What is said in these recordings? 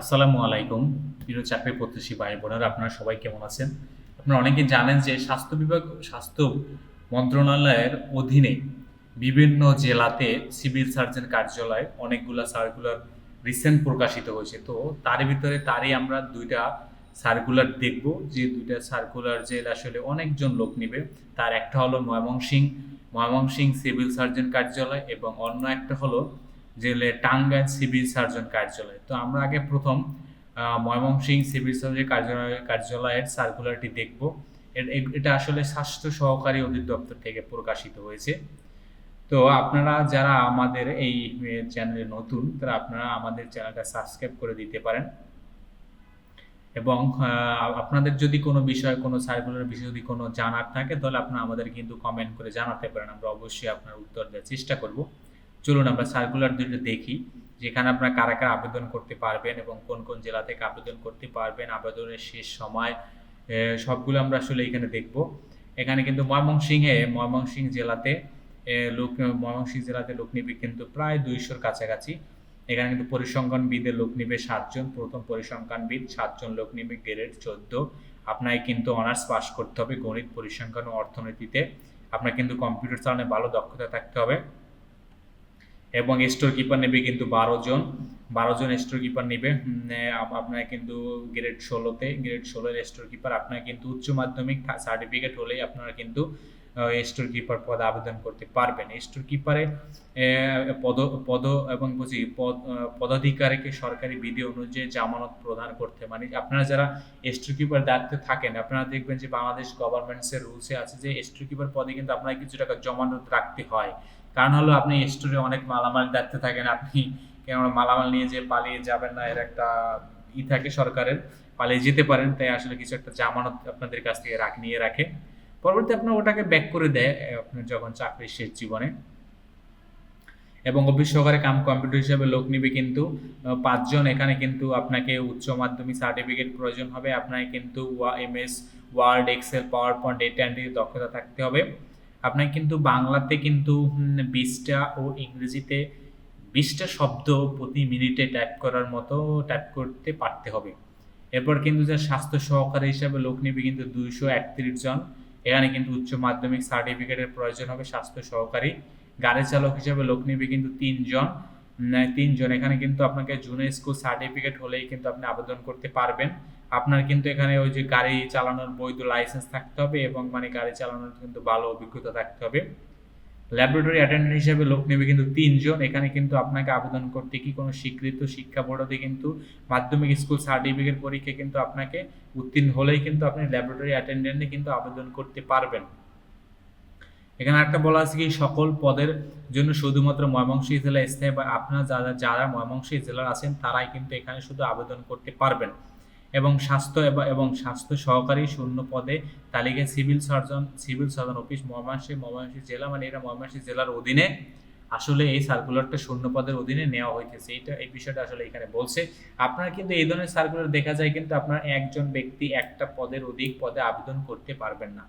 আসসালামু আলাইকুম, প্রিয় চাকরি প্রত্যাশী ভাই বোনেরা আপনারা সবাই কেমন আছেন? আপনারা অনেকে জানেন যে স্বাস্থ্য বিভাগ, স্বাস্থ্য মন্ত্রণালয়ের অধীনে বিভিন্ন জেলাতে সিভিল সার্জন কার্যালয়, অনেকগুলো সার্কুলার রিসেন্ট প্রকাশিত হয়েছে। তো তার ভিতরে তারই আমরা দুইটা সার্কুলার দেখব। যে দুইটা সার্কুলার জেল আসলে অনেকজন লোক নেবে। তার একটা হলো ময়মনসিং ময়মনসিং সিভিল সার্জন কার্যালয় এবং অন্য একটা হলো জেলে টাঙ্গাইল সিভিল সার্জন কার্যালয়। তো আমরা আগে প্রথম আহ, ময়মনসিংহ সিভিল সার্জন কার্যালয় কার্যালয়ের সার্কুলারটি দেখব। এটা আসলে স্বাস্থ্য সহকারী অধিদপ্তর থেকে প্রকাশিত হয়েছে। তো আপনারা যারা আমাদের এই চ্যানেলে নতুন তারা আপনারা আমাদের চ্যানেলটা সাবস্ক্রাইব করে দিতে পারেন। এবং আপনাদের যদি কোনো বিষয় কোনো সার্কুলার বিষয়ে যদি কোনো জানার থাকে তাহলে আপনারা আমাদের কিন্তু কমেন্ট করে জানাতে পারেন। আমরা অবশ্যই আপনার উত্তর দেওয়ার চেষ্টা করব। চলুন আমরা সার্কুলার দুটো দেখি। যেখানে আপনারা কারা কারা আবেদন করতে পারবেন এবং কোন কোন জেলা থেকে আবেদন করতে পারবেন, আবেদনের শেষ সময় সবগুলো আমরা আসলে এখানে দেখব। এখানে কিন্তু ময়মনসিংহে, ময়মনসিংহ জেলাতে লোক, ময়মনসিংহ জেলাতে লোক নিবে কিন্তু প্রায় দুইশোর কাছাকাছি। এখানে কিন্তু পরিসংখ্যানবিদের লোক নিবে সাতজন, প্রথম পরিসংখ্যানবিদ সাতজন, লোক নিবে গ্রেড চোদ্দ। আপনাকে কিন্তু অনার্স পাস করতে হবে গণিত, পরিসংখ্যান ও অর্থনীতিতে। আপনার কিন্তু কম্পিউটার চালানো ভালো দক্ষতা থাকতে হবে। এবং স্টোর কিপার নেবে কিন্তু বারো জন। বারো জন স্টোর কিপার নেবে আপনার কিন্তু গ্রেড ষোলোতে গ্রেড ষোলোর স্টোর কিপার আপনার কিন্তু উচ্চ মাধ্যমিক সার্টিফিকেট হলেই আপনারা কিন্তু স্টোর কিপার পদে আবেদন করতে পারবেন। স্টোর কিপারে পদ পদ এবং বুঝি পদ পদাধিকারীকে সরকারি বিধি অনুযায়ী জামানত প্রদান করতে মানে আপনারা যারা স্টোর কিপার দায়িত্বে থাকেন, আপনারা দেখবেন যে বাংলাদেশ গভর্নমেন্টসের রুলসে আছে যে স্টোর কিপার পদে কিন্তু আপনার কিছু টাকা জমানত রাখতে হয়। কারণ হলো আপনি স্টোরে অনেক মালামাল দায়িত্বে থাকেন, আপনি কেন মালামাল নিয়ে যে পালিয়ে যাবেন না, এর একটা ই থাকে সরকারের, পালিয়ে যেতে পারেন, তাই আসলে কিছু একটা জামানত আপনাদের কাছ থেকে রাখ, নিয়ে রাখে। পরবর্তী আপনার ওটাকে ব্যাক করে দেয় আপনার যখন চাকরির শেষ জীবনে। এবং অফিস সহকারে কাম কম্পিউটার হিসেবে লোক নিবে কিন্তু পাঁচজন, এখানে কিন্তু আপনাকে উচ্চ মাধ্যমিক সার্টিফিকেট প্রয়োজন হবে, আপনাকে কিন্তু MS Word Excel PowerPoint entry দক্ষতা থাকতে হবে। আপনাকে কিন্তু বাংলাতে কিন্তু বিশটা ও ইংরেজিতে বিশটা শব্দ প্রতি মিনিটে টাইপ করার মতো টাইপ করতে পারতে হবে। এরপর কিন্তু যে স্বাস্থ্য সহকারী হিসাবে লোক নেবে কিন্তু দুইশো একত্রিশ জন। এখানে কিন্তু উচ্চ মাধ্যমিক সার্টিফিকেটের প্রয়োজন হবে স্বাস্থ্য সহকারী। গাড়ি চালক হিসাবে লোক নেবে কিন্তু তিনজন তিনজন এখানে কিন্তু আপনাকে জুনিয়র স্কুল সার্টিফিকেট হলেই কিন্তু আপনি আবেদন করতে পারবেন। আপনার কিন্তু এখানে ওই যে গাড়ি চালানোর বৈধ লাইসেন্স থাকতে হবে এবং মানে গাড়ি চালানোর কিন্তু ভালো অভিজ্ঞতা থাকতে হবে। ল্যাবরেটরি অ্যাটেন্ডেন্ট হিসেবে লোক নেবে কিন্তু তিনজন। এখানে কিন্তু আপনাকে আবেদন করতে কি কোনো স্বীকৃত শিক্ষা বোর্ডে কিন্তু মাধ্যমিক স্কুল সার্টিফিকেট পরীক্ষা কিন্তু আপনাকে উত্তীর্ণ হলেই কিন্তু আপনি ল্যাবরেটরি অ্যাটেন্ডেন্টে কিন্তু আবেদন করতে পারবেন। এখানে একটা বলা আছে কি, সকল পদের জন্য শুধুমাত্র ময়মনসিংহ জেলা স্থায়ী বা আপনারা যারা যারা ময়মনসিংহ জেলার আছেন, তারাই কিন্তু এখানে শুধু আবেদন করতে পারবেন। এবং স্বাস্থ্য এবং- স্বাস্থ্য সহকারী শূন্য পদে তালিকায় civil surgeon civil surgeon office, Mymensingh Mymensingh জেলা মানে এটা ময়মনসিংহ জেলার অধীনে। আসলে এই সার্কুলারটা শূন্য পদের অধীনে নেওয়া হইতেছে। এইটা, এই বিষয়টা আসলে এখানে বলছে। আপনার কিন্তু এই ধরনের সার্কুলার দেখা যায় কিন্তু আপনার একজন ব্যক্তি একটা পদের অধিক পদে আবেদন করতে পারবেন না।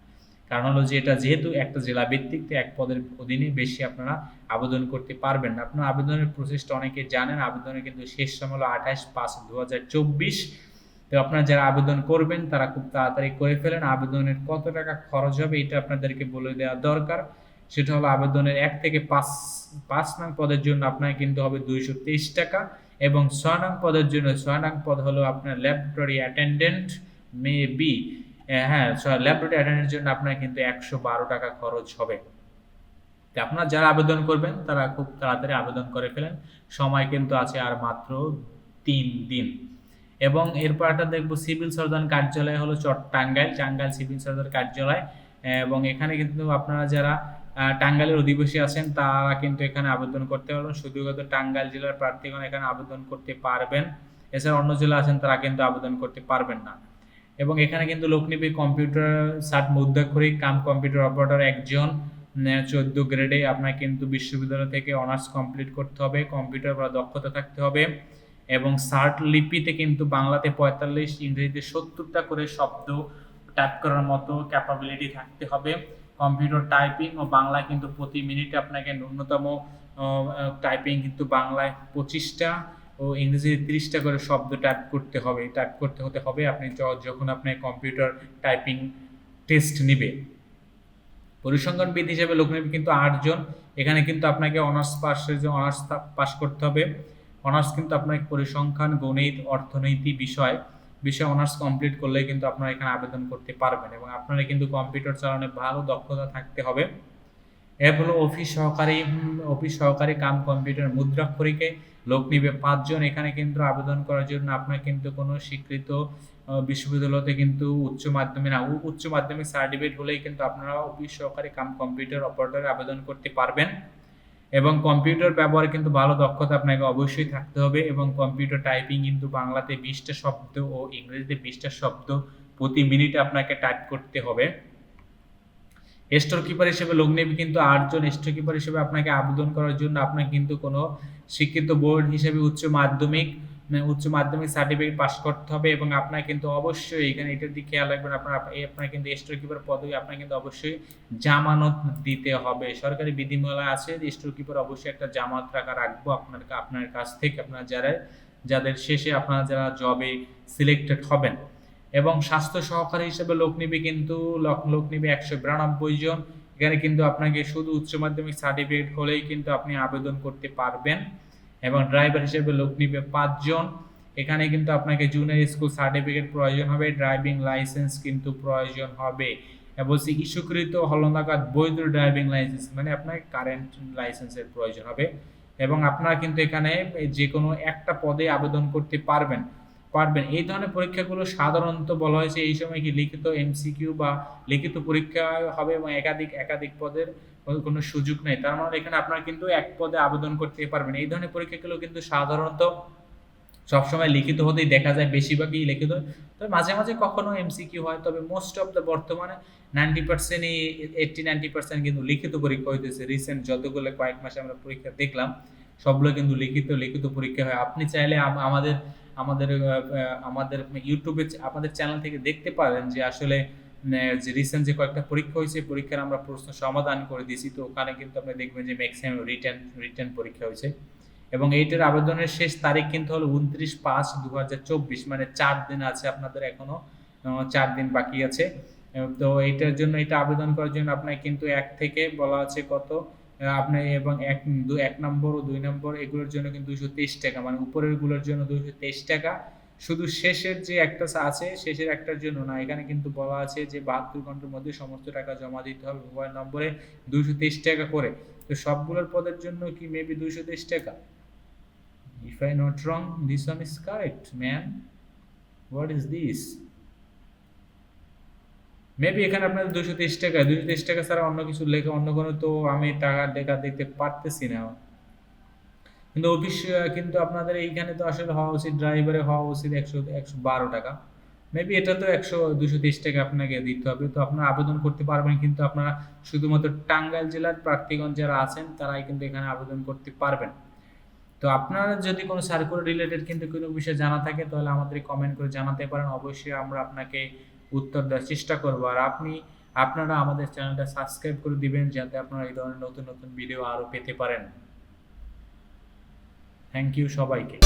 কারণ হলো যে এটা যেহেতু একটা জেলা ভিত্তিক, তো এক পদের অধীনে বেশি আপনারা আবেদন করতে পারবেন না। আপনার আবেদনের প্রসেসটা অনেকে জানেন। আবেদনের কিন্তু শেষ সময় হলো আঠাশ পাঁচ দু হাজার চব্বিশ। তো আপনারা যারা আবেদন করবেন, তারা খুব তাড়াতাড়ি করে ফেলেন। আবেদনের কত টাকা খরচ হবে, এটা আপনাদেরকে বলে দেওয়া দরকার। সেটা হলো আবেদনের এক থেকে পাঁচ পাঁচ নং পদের জন্য আপনার কিন্তু হবে দুইশো তেইশ টাকা এবং ছয় নং পদের জন্য, ছয় নং পদ হলো আপনার ল্যাবরেটরি অ্যাটেন্ডেন্ট মে বি হ্যাঁ ল্যাবরেটরি অ্যাটেন্ডেন্টের জন্য আপনার কিন্তু একশো বারো টাকা খরচ হবে। তো আপনারা যারা আবেদন করবেন, তারা খুব তাড়াতাড়ি আবেদন করে ফেলেন। সময় কিন্তু আছে আর মাত্র তিন দিন। এবং এরপর একটা দেখব সিভিল সার্জন কার্যালয় হলো চট টাঙ্গাইল টাঙ্গাইল সিভিল সার্জন কার্যালয়। এবং এখানে কিন্তু আপনারা যারা টাঙ্গাইলের অধিবাসী আছেন, তারা কিন্তু এখানে আবেদন করতে পারবেন। শুধুমাত্র টাঙ্গাইল জেলার প্রার্থীগণ এখানে আবেদন করতে পারবেন। এছাড়া অন্য জেলা আছেন, তারা কিন্তু আবেদন করতে পারবেন না। এবং এখানে কিন্তু লোকনিবি কম্পিউটার সাত মুদ্রাক্ষরিক, কাম কম্পিউটার অপারেটর একজন চোদ্দ গ্রেডে আপনার কিন্তু বিশ্ববিদ্যালয় থেকে অনার্স কমপ্লিট করতে হবে। কম্পিউটার বা দক্ষতা থাকতে হবে। এবং সার্ট লিপিতে কিন্তু বাংলাতে পঁয়তাল্লিশ, ইংরেজিতে সত্তরটা করে শব্দ টাইপ করার মতো ক্যাপাবিলিটি থাকতে হবে। কম্পিউটার টাইপিং ও বাংলায় কিন্তু প্রতি মিনিটে আপনাকে ন্যূনতম টাইপিং কিন্তু বাংলায় পঁচিশটা ও ইংরেজিতে তিরিশটা করে শব্দ টাইপ করতে হবে টাইপ করতে হতে হবে। আপনি যখন আপনি কম্পিউটার টাইপিং টেস্ট নিবে পরিসংখ্যানবিদ হিসেবে লোক নেবে কিন্তু আটজন। এখানে কিন্তু আপনাকে অনার্স পাশের যে অনার্স পাস করতে হবে। অনার্স কিন্তু আপনার পরিসংখ্যান, গণিত, অর্থনীতি বিষয়, বিষয়ে অনার্স কমপ্লিট করলে কিন্তু আপনারা এখানে আবেদন করতে পারবেন এবং আপনারা কিন্তু কম্পিউটার চালানোর ভালো দক্ষতা থাকতে হবে। এর হলো অফিস সহকারী অফিস সহকারী কাম কম্পিউটার মুদ্রাক্ষরিকে লোক নিবে পাঁচজন। এখানে কিন্তু আবেদন করার জন্য আপনার কিন্তু কোনো স্বীকৃত বিশ্ববিদ্যালয়তে কিন্তু উচ্চ মাধ্যমিক না উচ্চ মাধ্যমিক সার্টিফিকেট হলেই কিন্তু আপনারা অফিস সহকারী কাম কম্পিউটার অপারেটরে আবেদন করতে পারবেন। এবং কম্পিউটার ব্যবহারে কিন্তু ভালো দক্ষতা আপনাকে অবশ্যই থাকতে হবে এবং কম্পিউটার টাইপিং কিন্তু বাংলাতে বিশটা শব্দ ও ইংরেজিতে বিশটা শব্দ প্রতি মিনিটে আপনাকে টাইপ করতে হবে। স্টোর কিপার হিসেবে লোক নেবে কিন্তু আটজন স্টোর কিপার হিসেবে আপনাকে আবেদন করার জন্য আপনাকে কিন্তু কোনো শিক্ষিত বোর্ড হিসেবে উচ্চ মাধ্যমিক উচ্চ মাধ্যমিক সার্টিফিকেট পাস করতে হবে এবং আপনার কিন্তু অবশ্যই এখানে এটার দিকে খেয়াল রাখবেন, আপনার আপনার কিন্তু স্টোর কিপার পদে আপনার কিন্তু অবশ্যই জামানত দিতে হবে। সরকারি বিধিমালা আছে যে স্টোর কিপার অবশ্যই একটা জামানত রাখা রাখব আপনার আপনার কাছ থেকে আপনার যারা, যাদের শেষে আপনারা যারা জবে সিলেক্টেড হবেন। এবং স্বাস্থ্য সহকারী হিসেবে লোক নিবে কিন্তু, লোক নিবে একশো বিরানব্বই জন। এখানে কিন্তু আপনাকে শুধু উচ্চ মাধ্যমিক সার্টিফিকেট হলেই কিন্তু আপনি আবেদন করতে পারবেন। এবং ড্রাইভার হিসেবে লোক নিবে পাঁচজন। এখানে কিন্তু আপনাকে জুনিয়র স্কুল সার্টিফিকেট প্রয়োজন হবে ড্রাইভিং লাইসেন্স কিন্তু প্রয়োজন হবে। সে ইস্যুকৃত হলনাগাদ বৈধ ড্রাইভিং লাইসেন্স মানে আপনার কারেন্ট লাইসেন্সের প্রয়োজন হবে। এবং আপনারা কিন্তু এখানে যে কোনো একটা পদে আবেদন করতে পারবেন। পারবেন। এই ধরনের পরীক্ষাগুলো সাধারণত বলা হয়েছে এই সময় কি লিখিত এমসিকিউ বা লিখিত পরীক্ষা হবে এবং একাধিক একাধিক পদের কোনো সুযোগ নেই। তার মানে এখানে আপনারা কিন্তু এক পদে আবেদন করতে পারবেন। এই ধরনের পরীক্ষাগুলো কিন্তু সাধারণত সবসময় লিখিত হতেই দেখা যায়, বেশিরভাগই লিখিত। তবে মাঝে মাঝে কখনো এমসিকিউ হয়, তবে মোস্ট অফ দ্য বর্তমানে নাইনটি পার্সেন্টই এইটটি নাইনটি পার্সেন্ট কিন্তু লিখিত পরীক্ষা হইতেছে। রিসেন্ট যতগুলো কয়েক মাসে আমরা পরীক্ষা দেখলাম, সবগুলো কিন্তু লিখিত লিখিত পরীক্ষা হয়। আপনি চাইলে আমাদের আমাদের আমাদের ইউটিউবে আমাদের চ্যানেল থেকে দেখতে পারেন যে আসলে যে রিসেন্ট যে কয়েকটা পরীক্ষা হয়েছে পরীক্ষার আমরা প্রশ্ন সমাধান করে দিয়েছি। তো ওখানে কিন্তু আপনি দেখবেন যে ম্যাক্সিমাম রিটার্ন রিটার্ন পরীক্ষা হয়েছে। এবং এইটার আবেদনের শেষ তারিখ কিন্তু হলো উনত্রিশ পাঁচ দু মানে চার দিন আছে আপনাদের এখনও চার দিন বাকি আছে। তো এইটার জন্য এটা আবেদন করার জন্য আপনার কিন্তু এক থেকে বলা আছে কত আহ, আপনি এবং এক দু- এক নম্বর ও দুই নম্বর এগুলোর জন্য কিন্তু দুইশো তেইশ টাকা। মানে উপরেরগুলোর জন্য দুইশো তেইশ টাকা। শুধু শেষের যে একটা আছে শেষের একটার জন্য না। এখানে কিন্তু বলা আছে যে বাহাত্তর ঘণ্টার মধ্যে সমস্ত টাকা জমা দিতে হবে মোবাইল নম্বরে দুইশো তেইশ টাকা করে। তো সবগুলোর পদের জন্য কি মেবি দুইশো তেইশ টাকা? If I not wrong this one is correct man what is this maybe এখানে আপনাদের দুশো তেইশ টাকা দুশো তেইশ টাকা ছাড়া অন্য কিছু লেখা, অন্য কোনো তো আমি টাকা লেখা দেখতে পারতেছি না। কিন্তু অফিস কিন্তু আপনাদের এইখানে তো আসলে হওয়া উচিত ড্রাইভারে হওয়া উচিত একশো একশো বারো টাকা। মেবি এটা তো একশো দুশো তেইশ টাকা আপনাকে দিতে হবে। তো আপনারা আবেদন করতে পারবেন, কিন্তু আপনারা শুধুমাত্র টাঙ্গাইল জেলার প্রার্থীগণ যারা আছেন, তারাই কিন্তু এখানে আবেদন করতে পারবেন। তো আপনারা যদি কোনো সার্কুলার রিলেটেড কিন্তু কোনো বিষয় জানা থাকে, তাহলে আমাদের কমেন্ট করে জানাতে পারেন। অবশ্যই আমরা আপনাকে উত্তর দেওয়ার চেষ্টা করব। আর আপনি, আপনারা আমাদের চ্যানেলটা সাবস্ক্রাইব করে দিবেন যাতে আপনারা এই ধরনের নতুন নতুন ভিডিও আরও পেতে পারেন। থ্যাংক ইউ সবাইকে।